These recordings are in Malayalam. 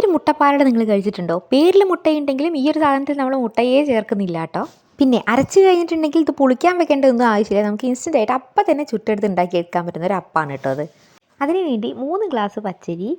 ഒരു മുട്ടപ്പാലട നിങ്ങൾ കഴിച്ചിട്ടുണ്ടോ? പേരിൽ മുട്ടയുണ്ടെങ്കിലും ഈ ഒരു സാധനത്തിൽ നമ്മൾ മുട്ടയെ ചേർക്കുന്നില്ല കേട്ടോ. പിന്നെ അരച്ച് കഴിഞ്ഞിട്ടുണ്ടെങ്കിൽ ഇത് പുളിക്കാൻ വെക്കേണ്ടതൊന്നും ആവശ്യമില്ല. നമുക്ക് ഇൻസ്റ്റന്റ് ആയിട്ട് അപ്പം തന്നെ ചുട്ടെടുത്ത് ഉണ്ടാക്കി എടുക്കാൻ പറ്റുന്ന ഒരു അപ്പാണ് കേട്ടോ അത്. അതിനുവേണ്ടി മൂന്ന് ഗ്ലാസ് പച്ചരി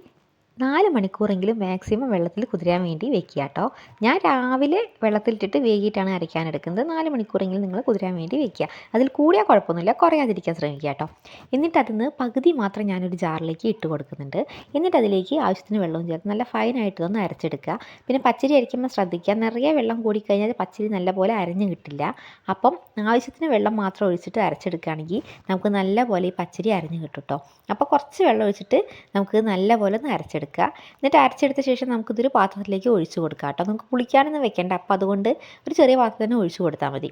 നാല് മണിക്കൂറെങ്കിലും മാക്സിമം വെള്ളത്തിൽ കുതിരാൻ വേണ്ടി വെക്കുക കേട്ടോ. ഞാൻ രാവിലെ വെള്ളത്തിലിട്ടിട്ട് വേകിയിട്ടാണ് അരയ്ക്കാൻ എടുക്കുന്നത്. നാല് മണിക്കൂറെങ്കിലും നിങ്ങൾ കുതിരാൻ വേണ്ടി വെക്കുക. അതിൽ കൂടിയാൽ കുഴപ്പമൊന്നുമില്ല. കുറയാതിരിക്കാൻ ശ്രമിക്കുക കേട്ടോ. എന്നിട്ട് അതിന് പകുതി മാത്രം ഞാനൊരു ജാറിലേക്ക് ഇട്ട് കൊടുക്കുന്നുണ്ട്. എന്നിട്ട് അതിലേക്ക് ആവശ്യത്തിന് വെള്ളവും ചേർത്ത് നല്ല ഫൈനായിട്ട് ഒന്ന് അരച്ചെടുക്കുക. പിന്നെ പച്ചരി അരയ്ക്കുമ്പോൾ ശ്രദ്ധിക്കുക. നിറയെ വെള്ളം കൂടിക്കഴിഞ്ഞാൽ പച്ചരി നല്ലപോലെ അരഞ്ഞു കിട്ടില്ല. അപ്പം ആവശ്യത്തിന് വെള്ളം മാത്രം ഒഴിച്ചിട്ട് അരച്ചെടുക്കുകയാണെങ്കിൽ നമുക്ക് നല്ലപോലെ ഈ പച്ചരി അരഞ്ഞു കിട്ടും കേട്ടോ. അപ്പോൾ കുറച്ച് വെള്ളം ഒഴിച്ചിട്ട് നമുക്ക് നല്ലപോലെ ഒന്ന് അരച്ചെടുക്കുക എന്നിട്ട് അരച്ചെടുത്ത ശേഷം നമുക്കിതൊരു പാത്രത്തിലേക്ക് ഒഴിച്ചു കൊടുക്കാം കേട്ടോ. നമുക്ക് പുളിക്കാനൊന്നും വെക്കേണ്ട. അപ്പോൾ അതുകൊണ്ട് ഒരു ചെറിയ പാത്രം തന്നെ ഒഴിച്ചു കൊടുത്താൽ മതി.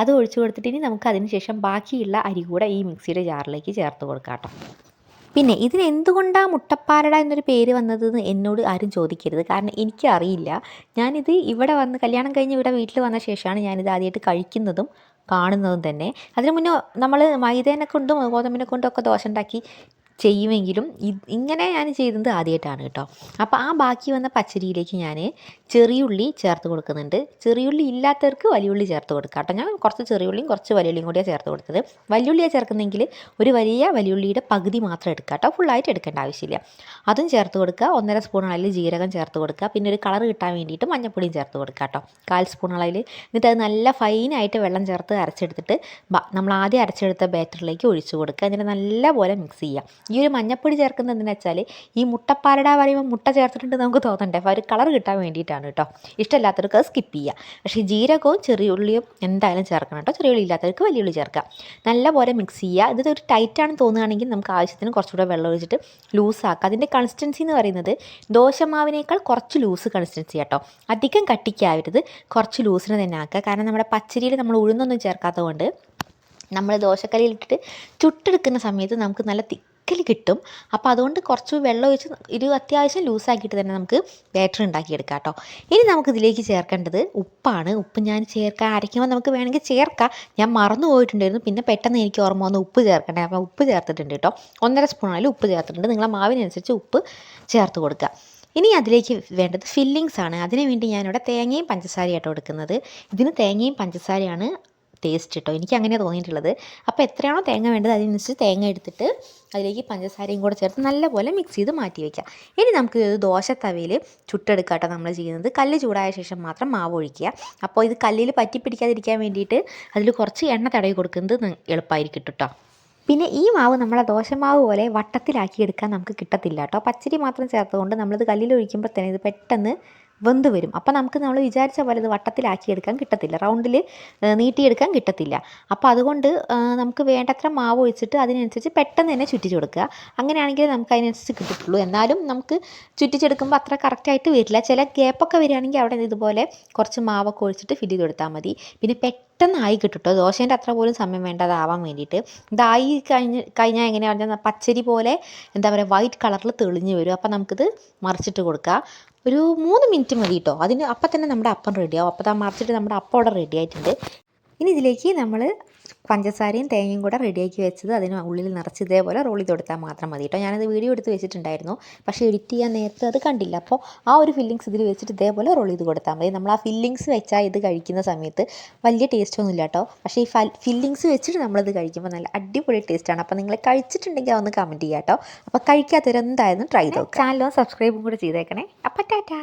അത് ഒഴിച്ചു കൊടുത്തിട്ട് ഇനി നമുക്ക് അതിന് ശേഷം ബാക്കിയുള്ള അരി കൂടെ ഈ മിക്സിയുടെ ജാറിലേക്ക് ചേർത്ത് കൊടുക്കാം കേട്ടോ. പിന്നെ ഇതിന് എന്തുകൊണ്ടാണ് മുട്ടപ്പാരട എന്നൊരു പേര് വന്നതെന്ന് എന്നോട് ആരും ചോദിക്കരുത്. കാരണം എനിക്കറിയില്ല. ഞാനിത് ഇവിടെ വന്ന് കല്യാണം കഴിഞ്ഞ് ഇവിടെ വീട്ടിൽ വന്ന ശേഷമാണ് ഞാനിത് ആദ്യമായിട്ട് കഴിക്കുന്നതും കാണുന്നതും തന്നെ. അതിനു മുന്നേ നമ്മൾ മൈദേനെ കൊണ്ടും ഗോതമ്പിനെ കൊണ്ടും ഒക്കെ ദോശ ഉണ്ടാക്കി ചെയ്യുമെങ്കിലും ഇങ്ങനെ ഞാൻ ചെയ്തത് ആദ്യമായിട്ടാണ് കേട്ടോ. അപ്പോൾ ആ ബാക്കി വന്ന പച്ചരിയിലേക്ക് ഞാൻ ചെറിയുള്ളി ചേർത്ത് കൊടുക്കുന്നുണ്ട്. ചെറിയുള്ളി ഇല്ലാത്തവർക്ക് വലിയുള്ളി ചേർത്ത് കൊടുക്കാം കേട്ടോ. ഞാൻ കുറച്ച് ചെറിയുള്ളിയും കുറച്ച് വലിയുള്ളിയും കൂടിയാണ് ചേർത്ത് കൊടുത്തത്. വലിയുള്ളിയാണ് ചേർക്കുന്നെങ്കിൽ ഒരു വലിയ വലിയുള്ളിയുടെ പകുതി മാത്രം എടുക്കുക കേട്ടോ. ഫുള്ളായിട്ട് എടുക്കേണ്ട ആവശ്യമില്ല. അതും ചേർത്ത് കൊടുക്കുക. ഒന്നര സ്പൂൺ അളവിൽ ജീരകം ചേർത്ത് കൊടുക്കുക. പിന്നെ ഒരു കളർ കിട്ടാൻ വേണ്ടിയിട്ട് മഞ്ഞപ്പൊടിയും ചേർത്ത് കൊടുക്കുക കേട്ടോ. കാൽ സ്പൂൺ അളവിൽ. എന്നിട്ട് അത് നല്ല ഫൈനായിട്ട് വെള്ളം ചേർത്ത് അരച്ചെടുത്തിട്ട് നമ്മൾ ആദ്യം അരച്ചെടുത്ത ബാറ്ററിലേക്ക് ഒഴിച്ചു കൊടുക്കുക. എന്നിട്ട് നല്ലപോലെ മിക്സ് ചെയ്യുക ഈ ഒരു മഞ്ഞപ്പൊടി ചേർക്കുന്നത് എന്തിനാ വെച്ചാൽ ഈ മുട്ടപ്പാലട പറയുമ്പോൾ മുട്ട ചേർത്തിട്ടുണ്ട് നമുക്ക് തോന്നണ്ടേ. അപ്പോൾ ഒരു കളർ കിട്ടാൻ വേണ്ടിയിട്ടാണ് കേട്ടോ ഇഷ്ടമില്ലാത്തവർക്ക് അത് സ്കിപ്പ് ചെയ്യുക പക്ഷേ ജീരകവും ചെറിയ ഉള്ളിയും എന്തായാലും ചേർക്കണം കേട്ടോ ചെറിയുള്ളി ഇല്ലാത്തവർക്ക് വലിയ ഉള്ളി ചേർക്കുക നല്ലപോലെ മിക്സ് ചെയ്യുക ഇത് ഒരു ടൈറ്റാണെന്ന് തോന്നുകയാണെങ്കിൽ നമുക്ക് ആവശ്യത്തിന് കുറച്ചുകൂടെ വെള്ളം ഒഴിച്ചിട്ട് ലൂസ് ലൂസാക്കുക അതിന്റെ കൺസിസ്റ്റൻസി എന്ന് പറയുന്നത് ദോശമാവിനേക്കാൾ കുറച്ച് ലൂസ് കൺസിസ്റ്റൻസി കേട്ടോ അധികം കട്ടിക്കാവരുത്. കുറച്ച് ലൂസിന് തന്നെ ആക്കുക. കാരണം നമ്മുടെ പച്ചരിയിൽ നമ്മൾ ഉഴുന്നൊന്നും ചേർക്കാത്തത് കൊണ്ട് നമ്മൾ ദോശക്കല്ലിലിട്ടിട്ട് ചുട്ടെടുക്കുന്ന സമയത്ത് നമുക്ക് നല്ല തിക്കൽ കിട്ടും. അപ്പോൾ അതുകൊണ്ട് കുറച്ച് വെള്ളം ഒഴിച്ച് ഒരു അത്യാവശ്യം ലൂസാക്കിയിട്ട് തന്നെ നമുക്ക് ബാറ്റർ ഉണ്ടാക്കിയെടുക്കാം കേട്ടോ ഇനി നമുക്ക് ഇതിലേക്ക് ചേർക്കേണ്ടത് ഉപ്പാണ്. ഉപ്പ് ഞാൻ ചേർക്കാൻ അരയ്ക്കുമ്പോൾ നമുക്ക് വേണമെങ്കിൽ ചേർക്കാം. ഞാൻ മറന്നു പോയിട്ടുണ്ടായിരുന്നു. പിന്നെ പെട്ടെന്ന് എനിക്ക് ഓർമ്മ വന്ന് ഉപ്പ് ചേർക്കണ്ടേ? അപ്പോൾ ഉപ്പ് ചേർത്തിട്ടുണ്ട് കേട്ടോ ഒന്നര സ്പൂണായാലും ഉപ്പ് ചേർത്തിട്ടുണ്ട്. നിങ്ങളെ മാവിനനുസരിച്ച് ഉപ്പ് ചേർത്ത് കൊടുക്കുക. ഇനി അതിലേക്ക് വേണ്ടത് ഫില്ലിങ്സ് ആണ്. അതിന് വേണ്ടി ഞാനിവിടെ തേങ്ങയും പഞ്ചസാരയായിട്ടോ എടുക്കുന്നത്. ഇതിന് തേങ്ങയും പഞ്ചസാരയാണ് ടേസ്റ്റ് കേട്ടോ എനിക്ക് അങ്ങനെ തോന്നിയിട്ടുള്ളത്. അപ്പോൾ എത്രയാണോ തേങ്ങ വേണ്ടത് അതിനനുസരിച്ച് തേങ്ങ എടുത്തിട്ട് അതിലേക്ക് പഞ്ചസാരയും കൂടെ ചേർത്ത് നല്ലപോലെ മിക്സ് ചെയ്ത് മാറ്റി വയ്ക്കാം ഇനി നമുക്ക് ഇത് ദോശ തവയിൽ ചുട്ടെടുക്കുക കേട്ടോ നമ്മൾ ചെയ്യുന്നത്. കല്ല് ചൂടായ ശേഷം മാത്രം മാവ് ഒഴിക്കുക. അപ്പോൾ ഇത് കല്ലിൽ പറ്റി പിടിക്കാതിരിക്കാൻ വേണ്ടിയിട്ട് അതിൽ കുറച്ച് എണ്ണ തടവി കൊടുക്കുന്നത് എളുപ്പമായിരിക്കും കേട്ടോ പിന്നെ ഈ മാവ് നമ്മളെ ദോശമാവ് പോലെ വട്ടത്തിലാക്കി എടുക്കാൻ നമുക്ക് കിട്ടത്തില്ല കേട്ടോ പച്ചരി മാത്രം ചേർത്തുകൊണ്ട് നമ്മളിത് കല്ലിൽ ഒഴിക്കുമ്പോൾ തന്നെ ഇത് പെട്ടെന്ന് വെന്ത് വരും. അപ്പോൾ നമുക്ക് നമ്മൾ വിചാരിച്ച പോലെ ഇത് വട്ടത്തിലാക്കിയെടുക്കാൻ കിട്ടത്തില്ല. റൗണ്ടിൽ നീട്ടിയെടുക്കാൻ കിട്ടത്തില്ല. അപ്പോൾ അതുകൊണ്ട് നമുക്ക് വേണ്ടത്ര മാവ് ഒഴിച്ചിട്ട് അതിനനുസരിച്ച് പെട്ടെന്ന് തന്നെ ചുറ്റിച്ച് കൊടുക്കുക. അങ്ങനെയാണെങ്കിൽ നമുക്ക് അതിനനുസരിച്ച് കിട്ടത്തുള്ളൂ. എന്നാലും നമുക്ക് ചുറ്റിച്ചെടുക്കുമ്പോൾ അത്ര കറക്റ്റായിട്ട് വരില്ല. ചില ഗ്യാപ്പൊക്കെ വരികയാണെങ്കിൽ അവിടെ ഇതുപോലെ കുറച്ച് മാവൊക്കെ ഒഴിച്ചിട്ട് ഫില്ല് ചെയ്ത് കൊടുത്താൽ മതി. പിന്നെ പെട്ടെന്ന് ആയി കിട്ടും കേട്ടോ ദോശേന്റെ അത്ര പോലും സമയം വേണ്ട അതാവാൻ വേണ്ടിയിട്ട്. ഇതായി കഴിഞ്ഞ് കഴിഞ്ഞാൽ എങ്ങനെയാണെന്ന് പറഞ്ഞാൽ പച്ചരി പോലെ എന്താ പറയുക വൈറ്റ് കളറിൽ തെളിഞ്ഞ് വരും. അപ്പോൾ നമുക്കിത് മറിച്ചിട്ട് കൊടുക്കുക ഒരു മൂന്ന് മിനിറ്റ് മതി കേട്ടോ അതിന് അപ്പം തന്നെ നമ്മുടെ അപ്പം റെഡിയാവും അപ്പോൾ മറിച്ചിട്ട് നമ്മുടെ അപ്പം അവിടെ റെഡി ആയിട്ടുണ്ട്. ഇനി ഇതിലേക്ക് നമ്മൾ പഞ്ചസാരയും തേങ്ങയും കൂടെ റെഡിയാക്കി വെച്ചത് അതിന് ഉള്ളിൽ നിറച്ച് ഇതേപോലെ റോൾ ചെയ്ത് കൊടുത്താൽ മാത്രം മതി കേട്ടോ. ഞാനത് വീഡിയോ എടുത്ത് വെച്ചിട്ടുണ്ടായിരുന്നു. പക്ഷേ എഡിറ്റ് ചെയ്യാൻ നേരത്തെ അത് കണ്ടില്ല. അപ്പോൾ ആ ഒരു ഫില്ലിങ്സ് ഇതിൽ വെച്ചിട്ട് ഇതേപോലെ റോൾ ചെയ്ത് കൊടുത്താൽ മതി. നമ്മൾ ആ ഫില്ലിങ്സ് വെച്ചാൽ ഇത് കഴിക്കുന്ന സമയത്ത് വലിയ ടേസ്റ്റ് ഒന്നുമില്ല കേട്ടോ. പക്ഷേ ഈ ഫില്ലിങ്സ് വെച്ചിട്ട് നമ്മളിത് കഴിക്കുമ്പോൾ നല്ല അടിപൊളി ടേസ്റ്റാണ് അപ്പോൾ നിങ്ങൾ കഴിച്ചിട്ടുണ്ടെങ്കിൽ ഒന്ന് കമന്റ് ചെയ്യാം കേട്ടോ. അപ്പോൾ കഴിക്കാത്തവരെന്തായാലും ട്രൈ ചെയ്തോ ചാനലും സബ്സ്ക്രൈബും കൂടെ ചെയ്തേക്കണേ. അപ്പോൾ ടാറ്റാ.